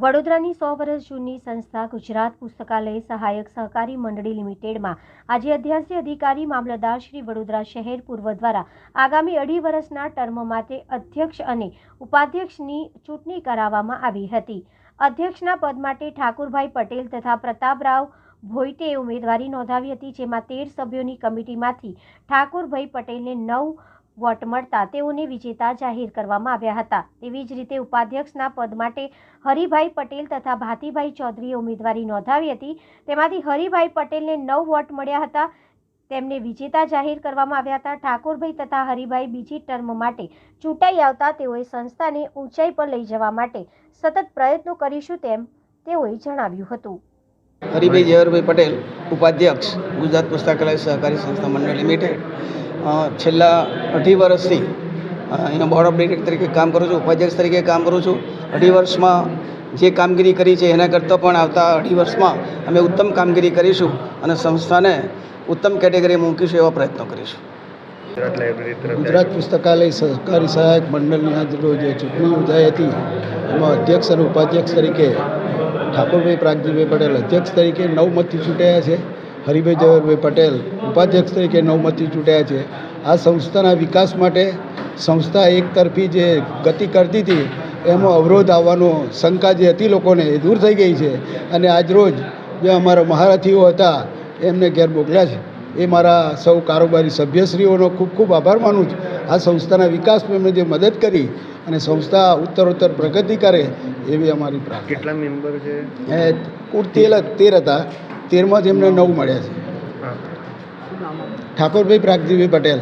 વડોદરાની સો વર્ષ જૂની સંસ્થા ગુજરાત પુસ્તકાલય સહાયક સહકારી મંડળી લિમિટેડમાં આજે અધ્યાસી અધિકારી મામલતદાર શ્રી વડોદરા શહેર પૂર્વ દ્વારા આગામી અઢી વર્ષના ટર્મ માટે અધ્યક્ષ અને ઉપાધ્યક્ષની ચૂંટણી કરાવવામાં આવી હતી. અધ્યક્ષના પદ માટે ઠાકુરભાઈ પટેલ તથા પ્રતાપરાવ ભોઈટે ઉમેદવારી નોંધાવી હતી, જેમાં તેર સભ્યોની કમિટીમાંથી ઠાકુરભાઈ પટેલને નવ વોટ મળતા તેઓને વિજેતા જાહેર કરવામાં આવ્યા હતા. તેવી જ રીતે ઉપાધ્યક્ષના પદ માટે હરિભાઈ પટેલ તથા ભાતીભાઈ ચૌધરીએ ઉમેદવારી નોંધાવી હતી. તેમાંથી હરિભાઈ પટેલને નવ વોટ મળ્યા હતા. તેમને વિજેતા જાહેર કરવામાં આવ્યા હતા. ઠાકોરભાઈ તથા હરિભાઈ બીજી ટર્મ માટે ચૂંટાઈ આવતા તેઓએ સંસ્થાને ઊંચાઈ પર લઈ જવા માટે સતત પ્રયત્નો કરીશું તેમ તેઓએ જણાવ્યું હતું. હરિભાઈ જયવરભાઈ પટેલ, ઉપાધ્યક્ષ, ગુજરાત પુસ્તકાલય સહકારી સંસ્થા મંડળ લિમિટેડ છેલ્લા અઢી વર્ષથી અહીંયા બોર્ડ ઓફ ડિરેક્ટર તરીકે કામ કરું છું ઉપાધ્યક્ષ તરીકે કામ કરું છું. અઢી વર્ષમાં જે કામગીરી કરી છે એના કરતાં પણ આવતા અઢી વર્ષમાં અમે ઉત્તમ કામગીરી કરીશું અને સંસ્થાને ઉત્તમ કેટેગરી મૂકીશું એવા પ્રયત્નો કરીશું. ગુજરાત પુસ્તકાલય સહકારી સહાયક મંડળની આજ રોજ ચૂંટણી યોજાઈ હતી એમાં અધ્યક્ષ અને ઉપાધ્યક્ષ તરીકે ઠાકોરભાઈ પ્રાગજીભાઈ પટેલ અધ્યક્ષ તરીકે નવ મતથી ચૂંટાયા છે. હરિભાઈ જવાહરભાઈ પટેલ ઉપાધ્યક્ષ તરીકે નવમતી ચૂંટાયા છે. આ સંસ્થાના વિકાસ માટે સંસ્થા એક તરફી જે ગતિ કરતી હતી એમાં અવરોધ આવવાનો શંકા જે હતી લોકોને એ દૂર થઈ ગઈ છે. અને આજરોજ જે અમારા મહારથીઓ હતા એમને ઘેર મોકલ્યા છે. એ મારા સૌ કારોબારી સભ્યશ્રીઓનો ખૂબ ખૂબ આભાર માનું છું. આ સંસ્થાના વિકાસમાં એમણે જે મદદ કરી અને સંસ્થા ઉત્તરોત્તર પ્રગતિ કરે એવી અમારી કેટલા મેમ્બર છે? કુલ તેર તેર હતા. તેરમાં જ એમને નવ મળ્યા છે. ઠાકોરભાઈ પ્રાગજીભાઈ પટેલ.